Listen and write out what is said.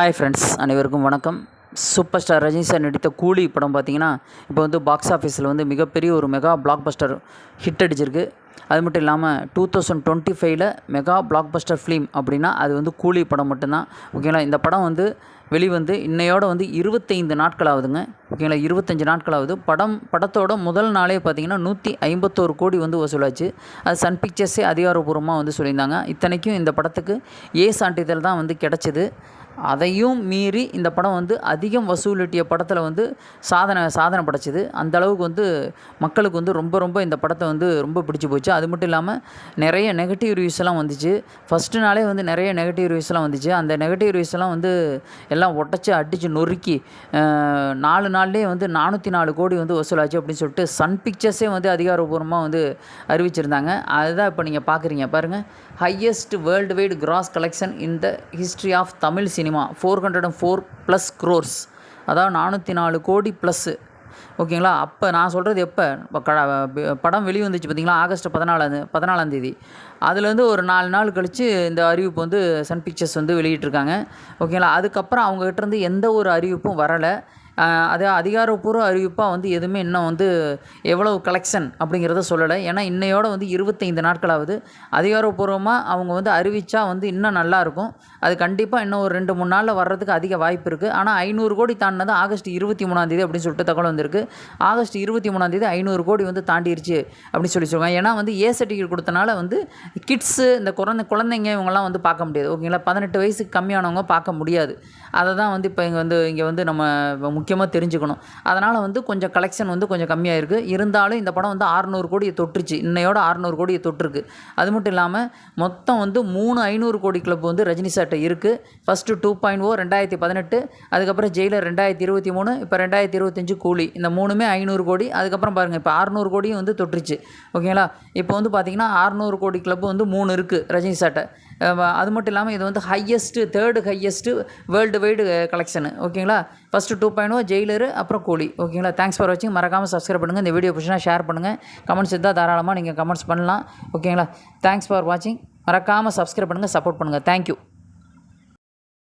Hi friends அனைவருக்கும் வணக்கம். Super star Rajini sir நடித்த கூலி படம் பார்த்தீங்கன்னா இப்போ வந்து பாக்ஸ் ஆஃபீஸில் வந்து மிகப்பெரிய ஒரு மெகா பிளாக் பஸ்டர் ஹிட் அடிச்சிருக்கு. அது மட்டும் இல்லாமல் டூ தௌசண்ட் டுவெண்ட்டி ஃபைவ்ல மெகா பிளாக் பஸ்டர் ஃபிலிம் அப்படின்னா அது வந்து கூலி படம் மட்டும்தான். ஓகேங்களா இந்த படம் வந்து வெளிவந்து இன்னையோட வந்து இருபத்தைந்து நாட்கள் ஆகுதுங்க ஓகேங்களா இருபத்தஞ்சி நாட்கள் ஆகுது படம் படத்தோட முதல் நாளே பார்த்தீங்கன்னா நூற்றி ஐம்பத்தோரு கோடி வந்து வசூலாச்சு. அது சன் பிக்சர்ஸே அதிகாரப்பூர்வமாக வந்து சொல்லியிருந்தாங்க. இத்தனைக்கும் இந்த படத்துக்கு ஏ சான்றிதழ் தான் வந்து கிடச்சிது. அதையும் மீறி இந்த படம் வந்து அதிகம் வசூலிட்டிய படத்தில் வந்து சாதனை சாதனை படைச்சிது. அந்த அளவுக்கு வந்து மக்களுக்கு வந்து ரொம்ப ரொம்ப இந்த படத்தை வந்து ரொம்ப பிடிச்சி போச்சு. அது மட்டும் இல்லாமல் நிறைய நெகட்டிவ் ரிவ்யூஸ் எல்லாம் வந்துச்சு. ஃபஸ்ட்டு நாளே வந்து நிறைய நெகட்டிவ் ரிவ்யூஸ் எல்லாம் வந்துச்சு. அந்த நெகட்டிவ் ரிவ்யூஸ் எல்லாம் வந்து எல்லாம் ஒட்டச்சு அடித்து நொறுக்கி நாலு நாள்லேயே வந்து நானூற்றி நாலு கோடி வந்து வசூலாச்சு அப்படின்னு சொல்லிட்டு சன் பிக்சர்ஸே வந்து அதிகாரபூர்வமாக வந்து அறிவிச்சிருந்தாங்க. அதுதான் இப்போ நீங்கள் பார்க்குறீங்க பாருங்கள் highest world wide gross collection in the history of Tamil cinema four hundred and four plus crores அதாவது நானூற்றி நாலு கோடி ப்ளஸ்ஸு ஓகேங்களா? அப்போ நான் சொல்கிறது எப்போ? படம் வெளி வந்துச்சு பார்த்தீங்களா ஆகஸ்ட் பதினாலாம் பதினாலாம் தேதி. அதுலேருந்து ஒரு நாலு நாள் கழித்து இந்த அறிவிப்பு வந்து சன் பிக்சர்ஸ் வந்து வெளியிட்டிருக்காங்க. ஓகேங்களா? அதுக்கப்புறம் அவங்ககிட்ட இருந்து எந்த ஒரு அறிவிப்பும் வரலை. அது அதிகாரப்பூர்வ அறிவிப்பாக வந்து எதுவுமே இன்னும் வந்து எவ்வளவு கலெக்ஷன் அப்படிங்கிறத சொல்லலை. ஏன்னா இன்னையோட வந்து இருபத்தைந்து நாட்களாவது அதிகாரப்பூர்வமாக அவங்க வந்து அறிவித்தா வந்து இன்னும் நல்லாயிருக்கும் அது கண்டிப்பாக இன்னும் ஒரு ரெண்டு மூணு நாளில் வர்றதுக்கு அதிக வாய்ப்பு இருக்குது ஆனால் ஐநூறு கோடி தாண்டினது ஆகஸ்ட் இருபத்தி மூணாந்தேதி அப்படின்னு சொல்லிட்டு தகவல் வந்திருக்கு. ஆகஸ்ட் இருபத்தி மூணாந்தேதி ஐநூறு கோடி வந்து தாண்டிருச்சு அப்படின்னு சொல்லி சொல்லுவாங்க. ஏன்னா வந்து ஏ சர்டிஃபிகேட் கொடுத்தனால வந்து கிட்ஸு இந்த குழந்தை குழந்தைங்க இவங்கெல்லாம் வந்து பார்க்க முடியாது. ஓகேங்களா? பதினெட்டு வயசுக்கு கம்மியானவங்க பார்க்க முடியாது. அதை தான் வந்து இப்போ இங்கே வந்து இங்கே வந்து நம்ம முக்கியமாக தெரிஞ்சுக்கணும். அதனால் வந்து கொஞ்சம் கலெக்ஷன் வந்து கொஞ்சம் கம்மியாக இருக்குது இருந்தாலும் இந்த படம் வந்து ஆறுநூறு கோடியை தொட்டுருச்சு. இன்னையோட ஆறுநூறு கோடியை தொட்டிருக்கு. அது மட்டும் இல்லாமல் மொத்தம் வந்து மூணு ஐநூறு கோடி கிளப் வந்து ரஜினி சார்ட்ட இருக்குது ஃபஸ்ட்டு டூ பாயிண்ட் ஓ oh, ரெண்டாயிரத்தி பதினெட்டு அதுக்கப்புறம் ஜெயிலர் ரெண்டாயிரத்தி இருபத்தி மூணு இப்போ ரெண்டாயிரத்தி இருபத்தஞ்சு கூலி. இந்த மூணுமே ஐநூறு கோடி. அதுக்கப்புறம் பாருங்கள் இப்போ அறநூறு கோடியும் வந்து தொட்டுருச்சு. ஓகேங்களா? இப்போ வந்து பார்த்திங்கன்னா அறுநூறு கோடி கிளப் வந்து மூணு இருக்குது ரஜினி சார்ட்ட அது மட்டும் இல்லாமல் இது வந்து highest third highest world wide collection ஓகேங்களா first two point O Jailer அப்புறம் கூலி ஓகேங்களா தேங்க்ஸ் ஃபார் வாட்சிங் மறக்காமல் சப்ஸ்கிரைப் பண்ணுங்கள் இந்த வீடியோ பிடிச்சினா ஷேர் பண்ணுங்கள் கமெண்ட்ஸ் இருந்தால் தாராளமாக நீங்கள் கமெண்ட்ஸ் பண்ணலாம். ஓகேங்களா தேங்க்ஸ் ஃபார் வாட்சிங் மறக்காமல் சப்ஸ்கிரைப் பண்ணுங்கள் சப்போர்ட் பண்ணுங்கள் தேங்க்யூ